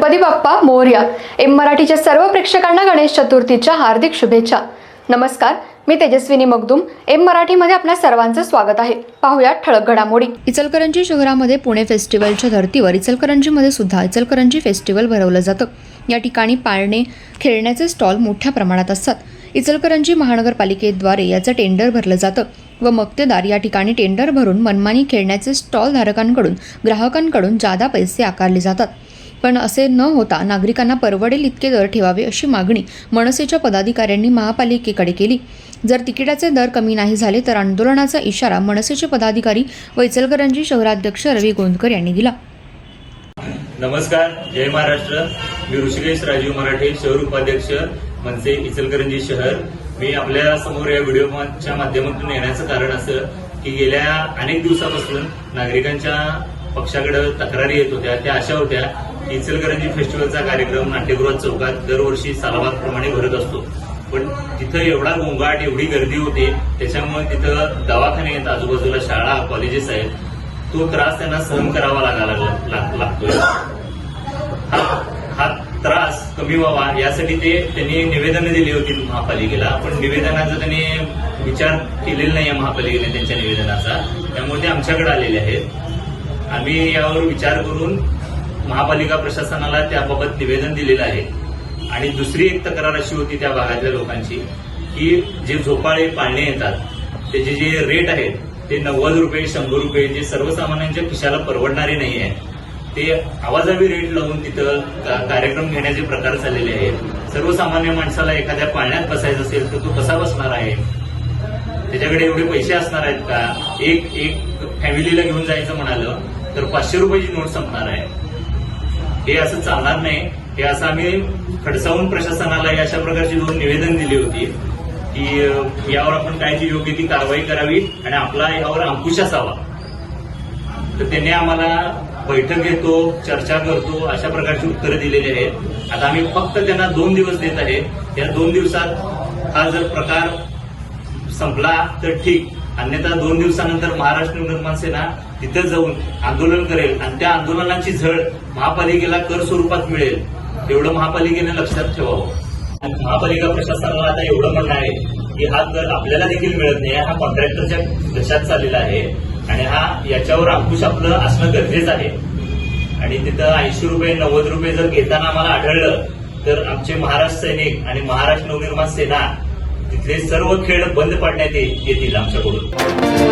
Ganpati Bappa Morya. M मराठीच्या सर्व प्रेक्षकांना गणेश चतुर्थीच्या हार्दिक शुभेच्छा. नमस्कार मी तेजस्विनी मगदुम. एम मराठीमध्ये आपल्या सर्वांचं स्वागत आहे. पाहुयात ठळक घडामोडी. इचलकरंजी शहरामध्ये पुणे फेस्टिवलच्या धर्तीवर इचलकरंजीमध्ये सुद्धा इचलकरंजी फेस्टिवल भरवलं जातं. या ठिकाणी पाळणे खेळण्याचे स्टॉल मोठ्या प्रमाणात असतात. इचलकरंजी महानगरपालिकेद्वारे याचं टेंडर भरलं जातं व मक्तेदार या ठिकाणी टेंडर भरून मनमानी खेळण्याचे स्टॉल धारकांकडून ग्राहकांकडून जादा पैसे आकारले जातात. पण असे न होता नागरिकांना परवडेल इतके दर ठेवावे अशी मागणी मनसेच्या पदाधिकाऱ्यांनी महापालिकेकडे केली. जर तिकिटाचे दर कमी नाही झाले तर आंदोलनाचा इशारा मनसेचे पदाधिकारी व शहराध्यक्ष रवी गोंदकर यांनी दिला. नमस्कार जय महाराष्ट्र. मी ऋषिकेश राजीव मराठे शहर उपाध्यक्ष मनसे इचलकरंजी शहर. मी आपल्यासमोर या व्हिडिओच्या माध्यमातून येण्याचं कारण असं की गेल्या अनेक दिवसापासून नागरिकांच्या पक्षाकडे तक्रारी येत होत्या त्या अशा होत्या की इचलकरंजी फेस्टिवलचा कार्यक्रम नाट्यगृहात चौकात दरवर्षी सालाबादप्रमाणे भरत असतो. पण तिथं एवढा गोंगाट एवढी गर्दी होते त्याच्यामुळे तिथं दवाखाने आहेत आजूबाजूला शाळा कॉलेजेस आहेत. तो त्रास त्यांना सहन करावा लागायला लागतोय. हा हा त्रास कमी व्हावा यासाठी ते त्यांनी निवेदनं दिली होती महापालिकेला पण निवेदनाचा त्यांनी विचार केलेला नाही महापालिकेने त्यांच्या निवेदनाचा. त्यामुळे ते आमच्याकडे आलेले आहेत. आम्ही यावर विचार करून महापालिका प्रशासनाला त्याबाबत निवेदन दिलेलं आहे. आणि दुसरी एक तक्रार अशी होती त्या भागातल्या लोकांची की जे झोपाळे पाळणे येतात त्याचे जे रेट आहेत ते नव्वद रुपये शंभर रुपये जे सर्वसामान्यांच्या खिशाला परवडणारे नाही आहे ते आवाजावी रेट लावून तिथं का- कार्यक्रम घेण्याचे प्रकार चाललेले आहेत. सर्वसामान्य माणसाला एखाद्या पाळण्यात बसायचं असेल तर तो कसा बसणार आहे? त्याच्याकडे एवढे पैसे असणार आहेत का? एक एक फॅमिलीला घेऊन जायचं म्हणालं तर पाचशे रुपयाची नोट संपणार आहे. हे असं चालणार नाही. हे असं आम्ही खडसावून प्रशासनाला अशा प्रकारची दोन निवेदन दिली होती की यावर आपण काय जी योग्य ती कारवाई करावी आणि आपला यावर अंकुश असावा. तर त्यांनी आम्हाला बैठक घेतो चर्चा करतो अशा प्रकारची उत्तरं दिलेली आहेत. आता आम्ही फक्त त्यांना दोन दिवस देत आहे या दोन दिवसात हा जर प्रकार संपला तर ठीक. अन्यथा दोन दिवसानंतर महाराष्ट्र निर्माण सेना तिथं जाऊन आंदोलन करेल आणि त्या आंदोलनाची झळ महापालिकेला कर स्वरूपात मिळेल. एवढं महापालिकेने लक्षात ठेवावं. आणि महापालिका प्रशासनाला आता एवढं म्हणणं आहे की हा कर आपल्याला देखील मिळत नाही हा कॉन्ट्रॅक्टरच्या लक्षात चाललेला आहे आणि हा याच्यावर अंकुश आपलं असणं गरजेचं आहे. आणि तिथं ऐंशी रुपये नव्वद रुपये जर घेताना आम्हाला आढळलं तर आमचे महाराष्ट्र सैनिक आणि महाराष्ट्र नवनिर्माण सेना तिथले सर्व खेळ बंद पाडण्यात येतील आमच्याकडून.